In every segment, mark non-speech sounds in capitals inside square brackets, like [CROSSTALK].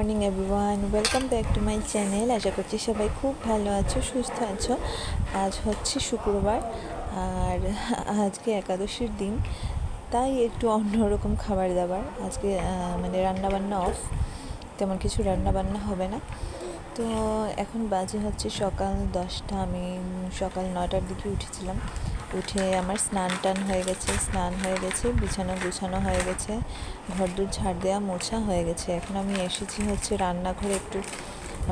Morning everyone, welcome back to my channel. আশা করছি সবাই খুব ভালো আছো, সুস্থ আছো। আজ হচ্ছে শুক্রবার, আর আজকে একাদশীর দিন, তাই একটু অন্যরকম খাবার দাবার। আজকে মানে রান্নাবান্না অফ তেমন কিছু রান্নাবান্না হবে না। তো এখন বাজে হচ্ছে সকাল দশটা, আমি সকাল নটার দিকে উঠেছিলাম। উঠে আমার স্নান টান হয়ে গেছে, স্নান হয়ে গেছে, বিছানা গুছানো হয়ে গেছে ঘর দূর ঝাড় দেওয়া মোছা হয়ে গেছে। এখন আমি এসেছি হচ্ছে রান্নাঘরে একটু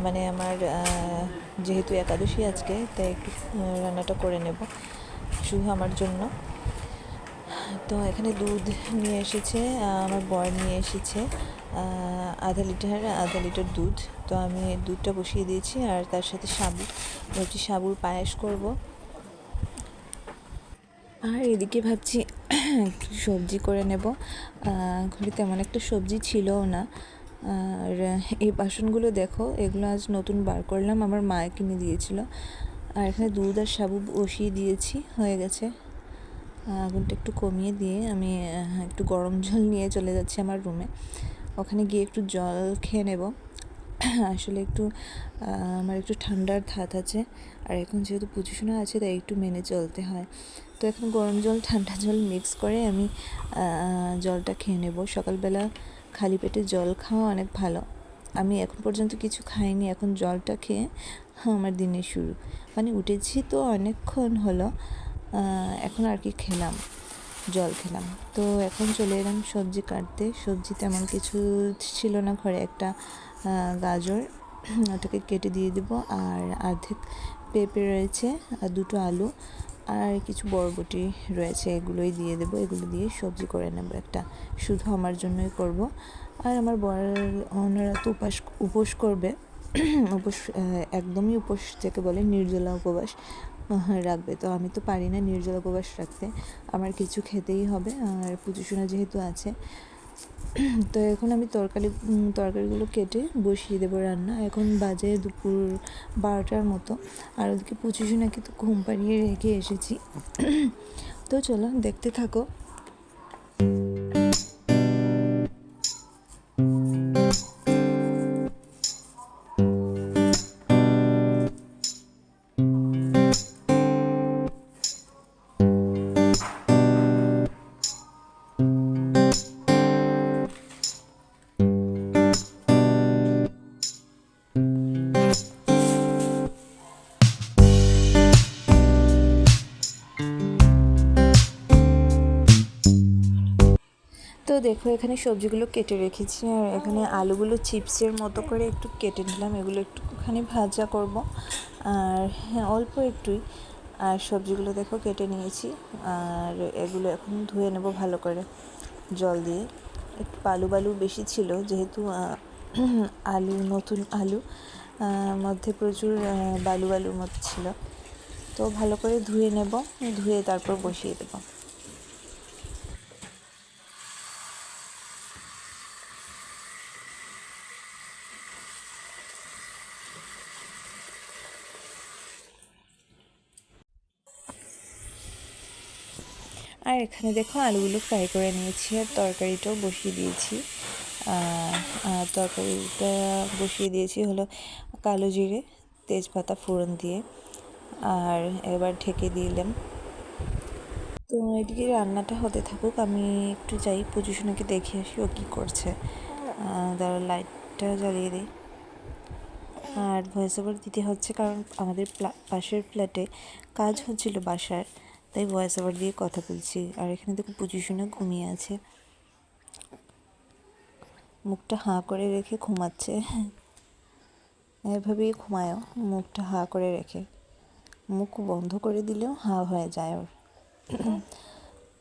মানে আমার যেহেতু একাদশী আজকে, তাই একটু রান্নাটা করে নেব শুধু আমার জন্য। তো এখানে দুধ নিয়ে এসেছে আমার বর নিয়ে এসেছে আধা লিটার আধা লিটার দুধ। তো আমি দুধটা বসিয়ে দিয়েছি আর তার সাথে সাবু। ভাবছি সাবুর পায়েস করব। আর এদিকে ভাবছি সবজি করে নেব। ঘরে তেমন একটা সবজি ছিলও না। আর এই বাসনগুলো দেখো, এগুলো আজ নতুন বার করলাম, আমার মা কিনে দিয়েছিল। আর এখানে দুধ আর সাবু বসিয়ে দিয়েছি, হয়ে গেছে। আগুনটা একটু কমিয়ে দিয়ে আমি একটু গরম জল নিয়ে চলে যাচ্ছি আমার রুমে। ওখানে গিয়ে একটু জল খেয়ে নেব। আসলে একটু আমার একটু ঠান্ডার ধাত আছে। আর এখন যেহেতু পুজোশোনা আছে, তাই একটু মেনে চলতে হয়। তো এখন গরম জল, ঠান্ডা জল মিক্স করে আমি জলটা খেয়ে নেব। সকালবেলা খালি পেটে জল খাওয়া অনেক ভালো। আমি এখন পর্যন্ত কিছু খাইনি, এখন জলটা খেয়ে আমার দিনের শুরু। মানে উঠেছি তো অনেকক্ষণ হলো এখন আর কি খেলাম, জল খেলাম। তো এখন চলে এলাম সবজি কাটতে। সবজি তেমন কিছু ছিল না ঘরে, একটা গাজর, [CLEARS THROAT] ওটাকে কেটে দিয়ে দেবো। আর অর্ধেক পেঁপে রয়েছে, আর দুটো আলু, আর কিছু বরবটি রয়েছে, এগুলোই দিয়ে দেবো। এগুলো দিয়ে সবজি করে নেব একটা। শুধু আমার জন্যই করব। আর আমার বর, ওনারা তো উপাস, উপোস করবে। [CLEARS THROAT] উপোস একদমই উপোস যাকে বলে নির্জলা উপবাস রাখবে। তো আমি তো পারি না নির্জলা উপবাস রাখতে। আমার কিছু খেতেই হবে। আর পুজোশোনা যেহেতু আছে [CLEARS THROAT] তো এখন আমি তরকারি তরকারিগুলো কেটে বসিয়ে দেবো রান্না। এখন বাজে দুপুর বারোটার মতো। আর ওদিকে পুজোশোনাকে তো ঘুম পাড়িয়ে রেখে এসেছি। [CLEARS THROAT] তো চলো দেখতে থাকো। দেখো, এখানে সবজিগুলো কেটে রেখেছি আর এখানে আলুগুলো চিপসের মতো করে একটু কেটে নিলাম। এগুলো একটুখানি ভাজা করব। আর হ্যাঁ অল্প একটুই। আর সবজিগুলো দেখো, কেটে নিয়েছি। আর এগুলো এখন ধুয়ে নেব ভালো করে জল দিয়ে। একটু বালু বালু বেশি ছিল, যেহেতু আলু, নতুন আলু মধ্যে প্রচুর বালু বালুর মতো ছিল। তো ভালো করে ধুয়ে নেব, ধুয়ে তারপর বসিয়ে দেবো। আর এখানে দেখো আলুগুলো ফ্রাই করে নিয়েছি আর তরকারিটাও বসিয়ে দিয়েছি। তরকারিটা বসিয়ে দিয়েছি হলো কালো জিরে, তেজপাতা ফোড়ন দিয়ে আর এবার ঢেকে দিলাম। তো এদিকে রান্নাটা হতে থাকুক, আমি একটু যাই পুজোশোনাকে দেখে আসি ও কী করছে। দাঁড়া লাইটটা জ্বালিয়ে দিই। আর ভয়েস ওভার দিতে হচ্ছে কারণ আমাদের পাশের ফ্ল্যাটে কাজ হচ্ছিল বাসার। তাই ভয়েস ওভার দিয়ে কথা বলছি। আর এখানে দেখো পজিশনে ঘুমিয়ে আছে। মুখটা হাঁ করে রেখে ঘুমাচ্ছে। এভাবেই ঘুমায়ও। মুখটা হাঁ করে রেখে। মুখ বন্ধ করে দিলেও হাঁ হয়ে যায় ওর।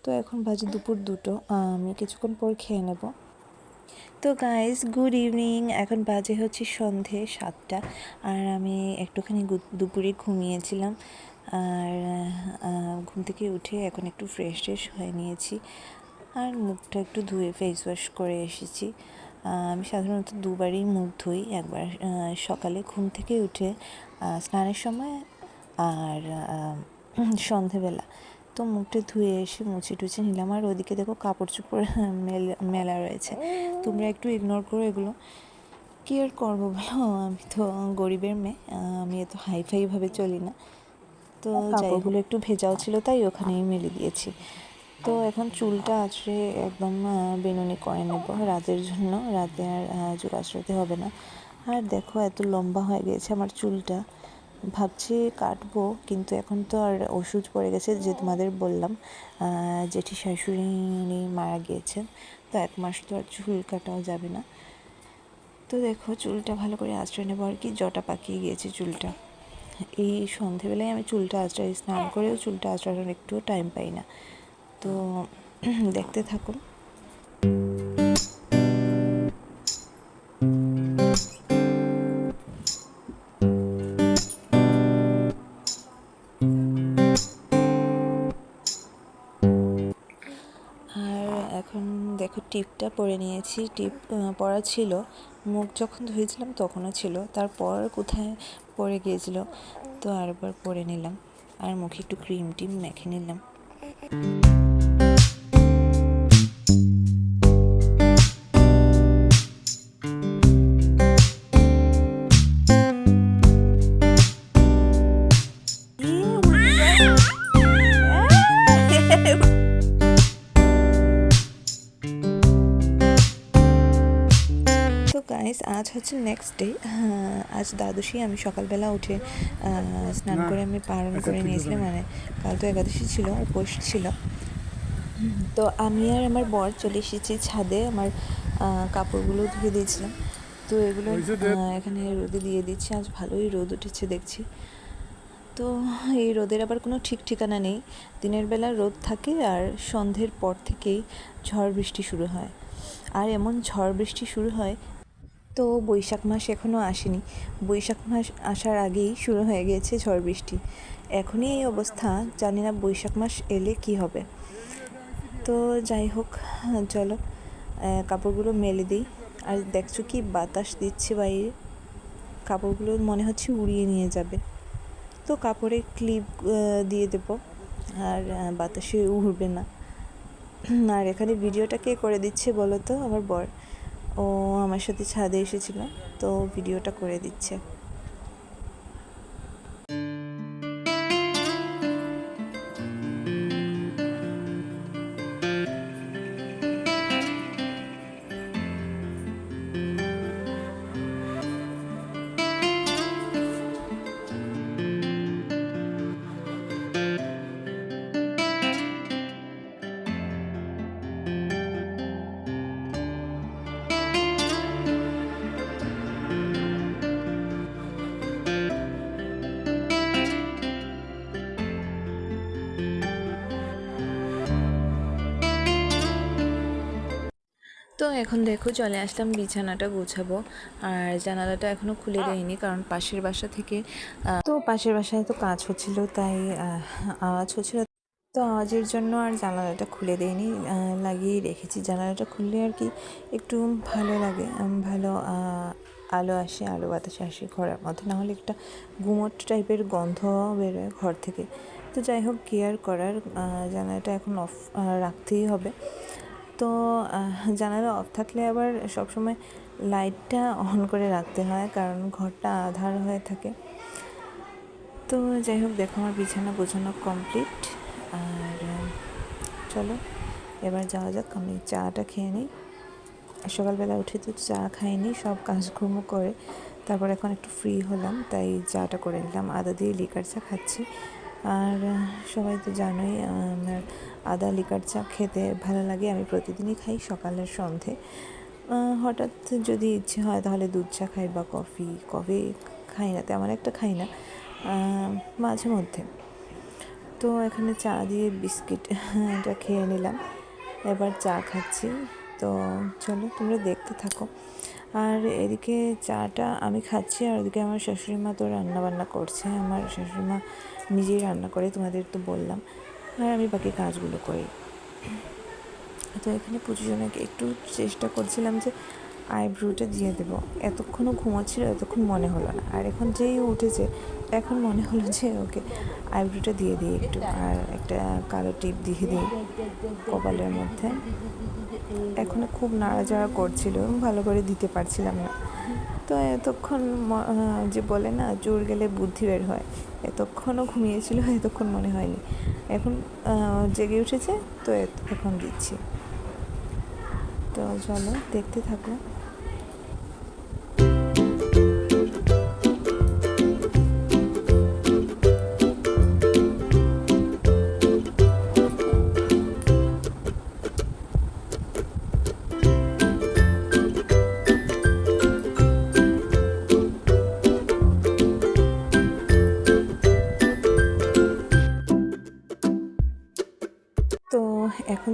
তো এখন বাজে দুপুর দুটো। আমি কিছুক্ষণ পর খেয়ে নেব। তো গাইস গুড ইভিনিং এখন বাজে হচ্ছে সন্ধে সাতটা। আর আমি একটুখানি দুপুরে ঘুমিয়েছিলাম। আর ঘুম থেকে উঠে এখন একটু ফ্রেশ ট্রেশ হয়ে নিয়েছি। আর মুখটা একটু ধুয়ে ফেস ওয়াশ করে এসেছি। আমি সাধারণত দুবারই মুখ ধুই। একবার সকালে ঘুম থেকে উঠে স্নানের সময় আর [CLEARS THROAT] সন্ধেবেলা। তো মুখটা ধুয়ে এসে মুছে টুছে নিলাম। আর ওদিকে দেখো কাপড় চোপড় [LAUGHS] মেলা মেলা রয়েছে। তোমরা একটু ইগনোর করো এগুলো। কী আর করব বলো? আমি তো গরিবের মেয়ে। আমি এত হাইফাইভাবে চলি না। তো জায়গাগুলো একটু ভেজাও ছিল তাই ওখানেই মেলে দিয়েছি। তো এখন চুলটা আছড়ে একদম বেনুনি করে নেব রাতের জন্য। রাতে আর চুল আছড়াতে হবে না। আর দেখো এত লম্বা হয়ে গেছে আমার চুলটা। ভাবছি কাটবো কিন্তু এখন তো আর ওষুধ পড়ে গেছে যে তোমাদের বললাম জেঠি শাশুড়ি উনি মারা গিয়েছেন তো এক মাস তো আর চুল কাটাও যাবে না। তো দেখো চুলটা ভালো করে আঁচড়ে নেব আর কি জটা পাকিয়ে গিয়েছে চুলটা। এই সন্ধেবেলায় আমি চুলটা আঁচড়াই, স্নান করেও চুলটা আঁচড়ানোর একটুও টাইম পাই না। তো [CLEARS THROAT] দেখতে থাকুন। দেখো টিপটা পরে নিয়েছি। টিপ পরা ছিল। মুখ যখন ধুয়েছিলাম তখনও ছিল। তারপর কোথায় পরে গিয়েছিল। তো আরেকবার পরে নিলাম। আর মুখে একটু ক্রিম টিম মেখে নিলাম। হচ্ছে নেক্সট ডে আজ দ্বাদশী আমি সকালবেলা উঠে স্নান করে আমি পালন করে নিয়েছিলাম মানে কাল তো একাদশী ছিল উপোস ছিল। তো আমি আর আমার বর চলে এসেছি ছাদে আমার কাপড়গুলো ধুয়ে দিয়েছিলাম। তো এগুলো এখানে রোদে দিয়ে দিচ্ছি আজ ভালোই রোদ উঠেছে দেখছি। তো এই রোদের আবার কোনো ঠিক ঠিকানা নেই। দিনের বেলা রোদ থাকে আর সন্ধ্যের পর থেকেই ঝড় বৃষ্টি শুরু হয়। আর এমন ঝড় বৃষ্টি শুরু হয় তো বৈশাখ মাস এখনও আসেনি। বৈশাখ মাস আসার আগেই শুরু হয়ে গিয়েছে ঝড় বৃষ্টি। এখনই এই অবস্থা, জানি না বৈশাখ মাস এলে কি হবে। তো যাই হোক, চলো কাপড়গুলো মেলে দিই। আর দেখছ কি বাতাস দিচ্ছে বাইরে। কাপড়গুলো মনে হচ্ছে উড়িয়ে নিয়ে যাবে। তো কাপড়ে ক্লিপ দিয়ে দেবো। আর বাতাসে উড়বে না। আর এখানে ভিডিওটা কে করে দিচ্ছে বলো তো? আমার বর। ও আমার সাথে ছাদে এসেছিল তো ভিডিওটা করে দিচ্ছে। এখন দেখো চলে আসলাম বিছানাটা গোছাবো। আর জানালাটা এখনও খুলে দেয়নি কারণ পাশের বাসা থেকে তো পাশের বাসায় তো কাজ হচ্ছিল, তাই আওয়াজ হচ্ছিল। তো আওয়াজের জন্য আর জানালাটা খুলে দেয়নি লাগিয়েই রেখেছি। জানালাটা খুললে আর কি একটু ভালো লাগে ভালো আলো আসে, আলো বাতাসে আসে ঘরের মধ্যে না হলে একটা গুমট টাইপের গন্ধ বেরোয় ঘর থেকে। তো যাই হোক কেয়ার করার জানালাটা এখন অফ রাখতেই হবে। তো জানালা অফ থাকলে আবার সবসময় লাইটটা অন করে রাখতে হয়, কারণ ঘরটা আধার হয়ে থাকে। তো যাই হোক, দেখো আমার বিছানা গোছানো কমপ্লিট আর চলো, এবার যাওয়া যাক, আমি চাটা খেয়ে নিই। সকালবেলা উঠে তো চা খাইনি, সব কাজকর্ম করে, তারপর এখন একটু ফ্রি হলাম, তাই চাটা করে নিলাম। আদা দিয়ে লিকার চা খাচ্ছি। আর সবাই তো জানোই, আমার আদা লিকার চা খেতে ভালো লাগে, আমি প্রতিদিনই খাই সকালের সন্ধে। হঠাৎ যদি ইচ্ছে হয় তাহলে দুধ চা খাই বা কফি কফি খাই না, তেমন একটা খাই না মাঝে মধ্যে। তো এখানে চা দিয়ে বিস্কিট [LAUGHS] এটা খেয়ে নিলাম। এবার চা খাচ্ছি। তো চলো তোমরা দেখতে থাকো। আর এদিকে চাটা আমি খাচ্ছি আর ওদিকে আমার শাশুড়ি মা তো রান্নাবান্না করছে। আমার শাশুড়ি মা নিজেই রান্না করে, তোমাদের তো বললাম। আর আমি বাকি কাজগুলো করি। তো এখানে পুজোজনাকে একটু চেষ্টা করছিলাম যে আইব্রোটা দিয়ে দেবো। এতক্ষণও ঘুমোচ্ছিল, এতক্ষণ মনে হলো না। আর এখন যেই উঠেছে, এখন মনে হলো যে ওকে আইব্রোটা দিয়ে দিই একটু। আর একটা কালো টিপ দিয়ে দিই কপালের মধ্যে। এখনও খুব নাড়াচাড়া করছিল ভালো করে দিতে পারছিলাম না। তো এতক্ষণ যে বলে না জোর গেলে বুদ্ধি বের হয়। এতক্ষণও ঘুমিয়েছিল, এতক্ষণ মনে হয়নি। এখন জেগে উঠেছে, তো এখন দিচ্ছি। তো চলো, দেখতে থাকো।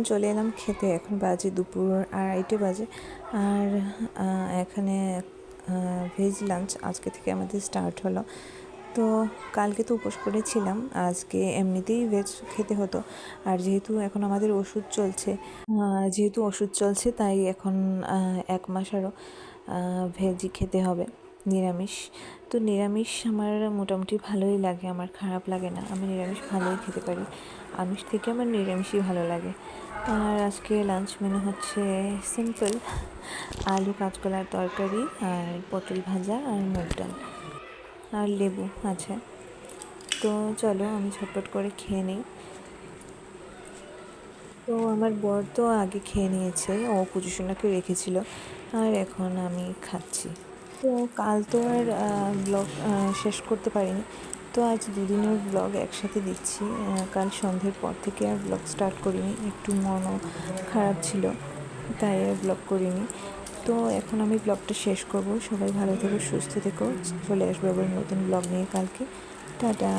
চলে এলাম খেতে। এখন বাজে দুপুর আড়াইটে বাজে। আর এখানে ভেজ লাঞ্চ আজকে থেকে আমাদের স্টার্ট হলো। তো কালকে তো উপোস করেছিলাম, আজকে এমনিতেই ভেজ খেতে হতো। আর যেহেতু এখন আমাদের ওষুধ চলছে যেহেতু ওষুধ চলছে, তাই এখন এক মাস আরও ভেজই খেতে হবে, নিরামিষ। তো নিরামিষ আমার মোটামুটি ভালোই লাগে, আমার খারাপ লাগে না। আমি নিরামিষ ভালোই খেতে পারি। আমিষ থেকে আমার নিরামিষই ভালো লাগে। আর আজকে লাঞ্চ মেনু হচ্ছে সিম্পল আলু কাঁচকলার তরকারি আর পটল ভাজা আর মুগ ডাল আর লেবু আছে। তো চলো আমি ঝটপট করে খেয়ে নিই। তো আমার বর তো আগে খেয়ে নিয়েছে, ও পুজোসোনাকে রেখেছিল, আর এখন আমি খাচ্ছি। তো কাল তো আর ব্লগ শেষ করতে পারিনি। তো আজ দুদিনের ব্লগ একসাথে দিচ্ছি কাল সন্ধ্যের পর থেকে আর ব্লগ স্টার্ট করিনি, একটু মনও খারাপ ছিল, তাই আর ব্লগ করিনি। তো এখন আমি ব্লগটা শেষ করব, সবাই ভালো থেকো, সুস্থ থেকো, চলে আসব আবার নতুন ব্লগ নিয়ে কালকে। টাটা।